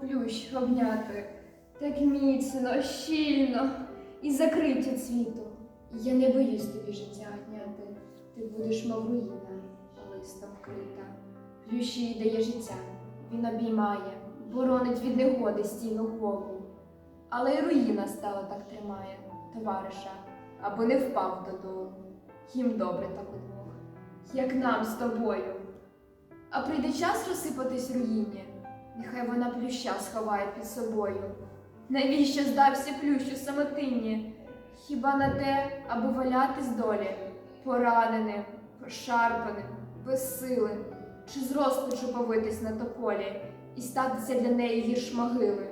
плющ обняти, так міцно, щільно і закрить від світу. Я не боюсь тобі життя отняти. Ти будеш, мов руїна, листом вкрита. Плющ їй дає життя, він обіймає, боронить від негоди стіну голову. Але й руїна стала так тримає, товариша, аби не впав додолу. Їм добре так удвох, як нам з тобою. А прийде час розсипатись руїні, нехай вона плюща сховає під собою. Навіщо здався плющу самотинні? Хіба на те, аби валяти з долі, пораненим, пошарпаним, безсилим, чи з розпачу повитись на тополі і статися для неї гірш могили?